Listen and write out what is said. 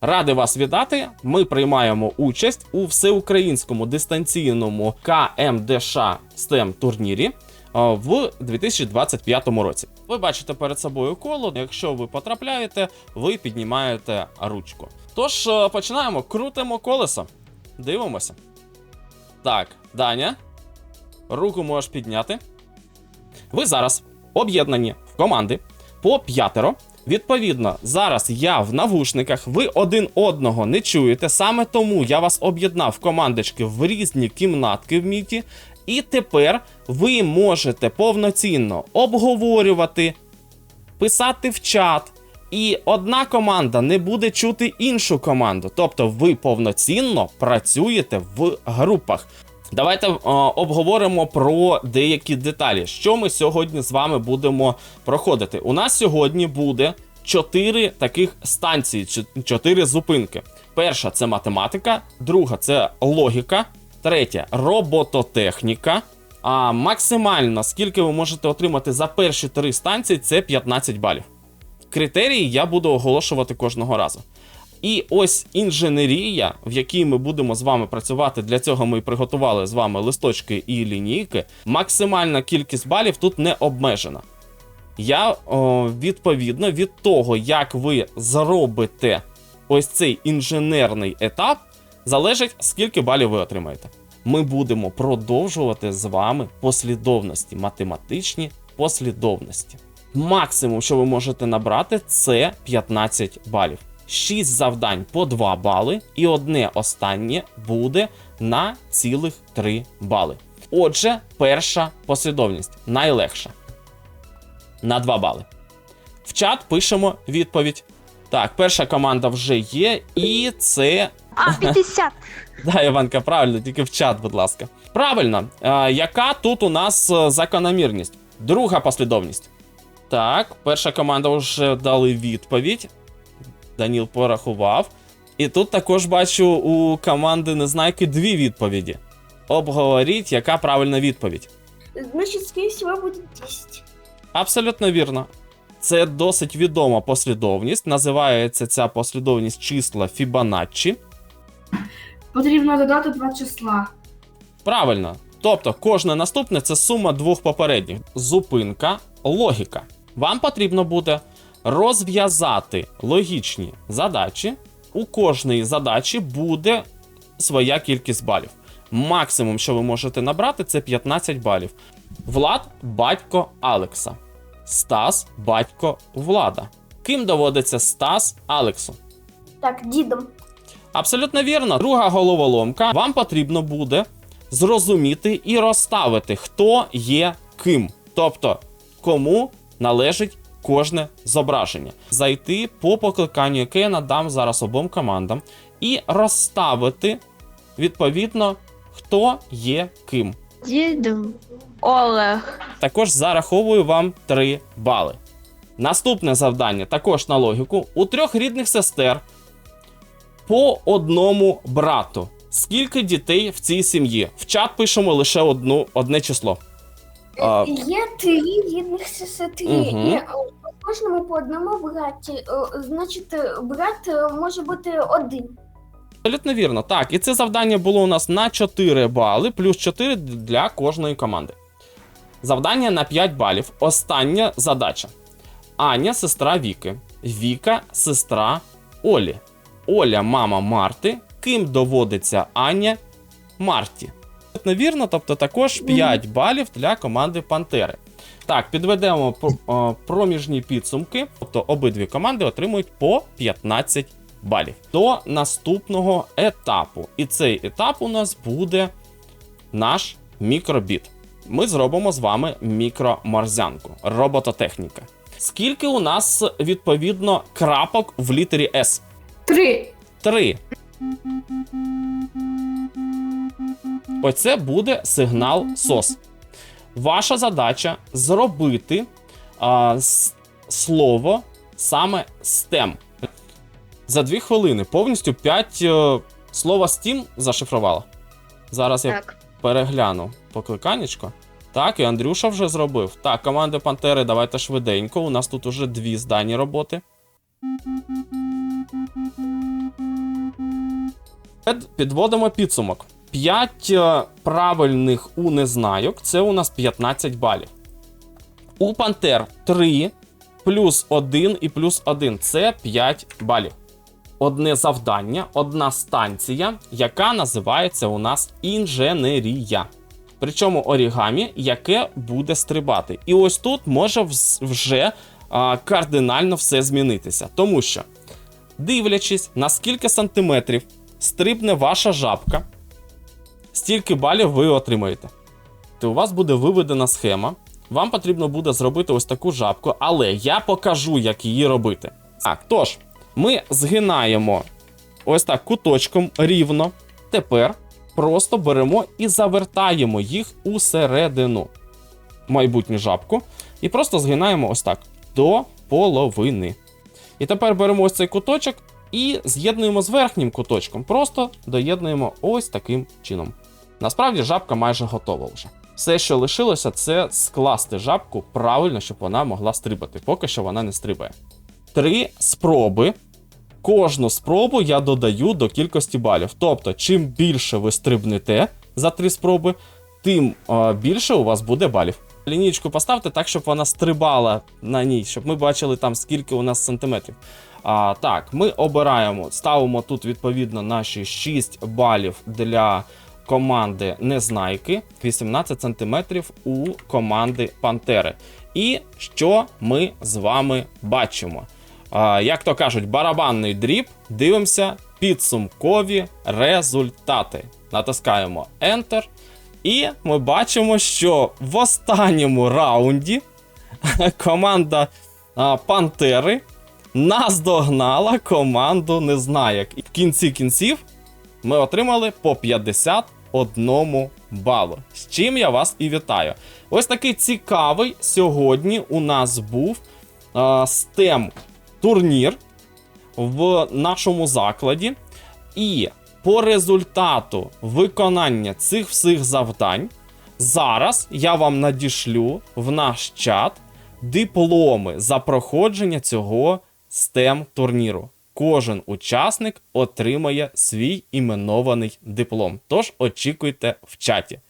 Радий вас вітати. Ми приймаємо участь у всеукраїнському дистанційному КМДШ STEM турнірі в 2025 році. Ви бачите перед собою коло. Якщо ви потрапляєте, ви піднімаєте ручку. Тож е, починаємо. Крутимо колесо. Дивимося. Так, Даня. Руку можеш підняти. Ви зараз об'єднані в команди по п'ятеро. Відповідно, зараз я в навушниках, ви один одного не чуєте. Саме тому я вас об'єднав командочки в різні кімнатки в міті. І тепер ви можете повноцінно обговорювати, писати в чат. І одна команда не буде чути іншу команду. Тобто ви повноцінно працюєте в групах. Давайте е, обговоримо про деякі деталі. Що ми сьогодні з вами будемо проходити? У нас сьогодні буде чотири таких станції, чо- чотири зупинки. Перша це математика, друга це логіка, третя робототехніка. А максимально скільки ви можете отримати за перші три станції, це 15 балів. Критерії я буду оголошувати кожного разу. І ось інженерія, в якій ми будемо з вами працювати. Для цього ми приготували з вами листочки і лінійки. Максимальна кількість балів тут не обмежена. Я о, відповідно від того, як ви зробите ось цей інженерний етап, залежить, скільки балів ви отримаєте. Ми будемо продовжувати з вами послідовності, математичні послідовності. Максимум, що ви можете набрати, це 15 балів. 6 завдань по 2 бали, і одне останнє буде на цілих 3 бали. Отже, перша послідовність найлегша. На 2 бали. В чат пишемо відповідь. Так, перша команда вже є, і це А, 50. Да, Іванка, правильно, тільки в чат, будь ласка. Правильно, а, яка тут у нас е, закономірність? Друга послідовність. Так, перша команда вже дали відповідь. Даніл порахував. І тут також бачу у команди Незнайки дві відповіді. Обговоріть, яка правильна відповідь. Значит, скорее всего, будет 10. Абсолютно вірно. Це досить відома послідовність. Називається ця послідовність числа Фібоначчі. Потрібно додати два числа. Правильно. Тобто, кожне наступне це сума двох попередніх. Зупинка, логіка. Вам потрібно буде розв'язати логічні задачі. У кожної задачі буде своя кількість балів. Максимум, що ви можете набрати, це 15 балів. Влад батько Алекса. Стас батько Влада. Ким доводиться Стас Алексу? Так, дідом. Абсолютно вірно. Друга головоломка. Вам потрібно буде зрозуміти і розставити, хто є ким. Тобто, кому належить кожне зображення. Зайти по покликанню, яке я надам зараз обом командам, і розставити відповідно, хто є ким. Дідом. Олег. Також зараховую вам 3 бали. Наступне завдання також на логіку. У трьох рідних сестер по одному брату. Скільки дітей в цій сім'ї? В чат пишемо лише одну, одне число. А, Є три рідних сестри. Мгм. І е, кожному по одному браті. Е, Значить, брат е, може бути один. Абсолютно вірно. Так, і це завдання було у нас на 4 бали, плюс 4 для кожної команди. Завдання на 5 балів. Остання задача. Аня, сестра Віки. Віка, сестра Олі. Оля, мама Марти. Ким доводиться Аня Марті. Абсолютно вірно, тобто також 5 балів для команди Пантери. Так, підведемо е, проміжні підсумки. Тобто обидві команди отримують по 15 балів до наступного етапу. І цей етап у нас буде наш мікробіт. Ми зробимо з вами мікроморзянку, робототехніка. Скільки у нас відповідно крапок в літері С? Три. Три. Оце буде сигнал SOS. Ваша задача зробити а, с- слово саме STEM. За дві хвилини повністю 5 е, слова STEAM зашифрувала. Зараз я перегляну покликанечко. Так, і Андрюша вже зробив. Так, команда Пантери, давайте швиденько. У нас тут уже дві здані роботи. Підводимо підсумок. 5 правильних у незнайок це у нас 15 балів. У Пантер 3 плюс 1 і плюс 1 це 5 балів. Одне завдання, одна станція, яка називається у нас інженерія. Причому орігамі, яке буде стрибати. І ось тут може вже а, кардинально все змінитися. Тому що, дивлячись, на скільки сантиметрів стрибне ваша жабка, стільки балів ви отримаєте. То у вас буде виведена схема. Вам потрібно буде зробити ось таку жабку, але я покажу, як її робити. Так, тож, ми згинаємо ось так куточком рівно. Тепер просто беремо і завертаємо їх усередину майбутню жабку. І просто згинаємо ось так до половини. І тепер беремо ось цей куточок і з'єднуємо з верхнім куточком. Просто доєднуємо ось таким чином. Насправді жабка майже готова вже. Все, що лишилося, це скласти жабку правильно, щоб вона могла стрибати. Поки що вона не стрибає. Три спроби. Кожну спробу я додаю до кількості балів. Тобто, чим більше ви стрибнете за три спроби, тим більше у вас буде балів. Лінійку поставте так, щоб вона стрибала на ній, щоб ми бачили там скільки у нас сантиметрів. А, так, ми обираємо, ставимо тут відповідно наші 6 балів для команди Незнайки, 18 сантиметрів у команди Пантери. І що ми з вами бачимо? Як то кажуть, барабанний дріб, дивимося підсумкові результати. Натискаємо Enter. І ми бачимо, що в останньому раунді команда Пантери наздогнала команду Незнаєк. І в кінці кінців ми отримали по 51 балу. З чим я вас і вітаю. Ось такий цікавий сьогодні у нас був STEM турнір в нашому закладі. І по результату виконання цих всіх завдань зараз я вам надішлю в наш чат дипломи за проходження цього STEM турніру. Кожен учасник отримає свій іменований диплом. Тож очікуйте в чаті.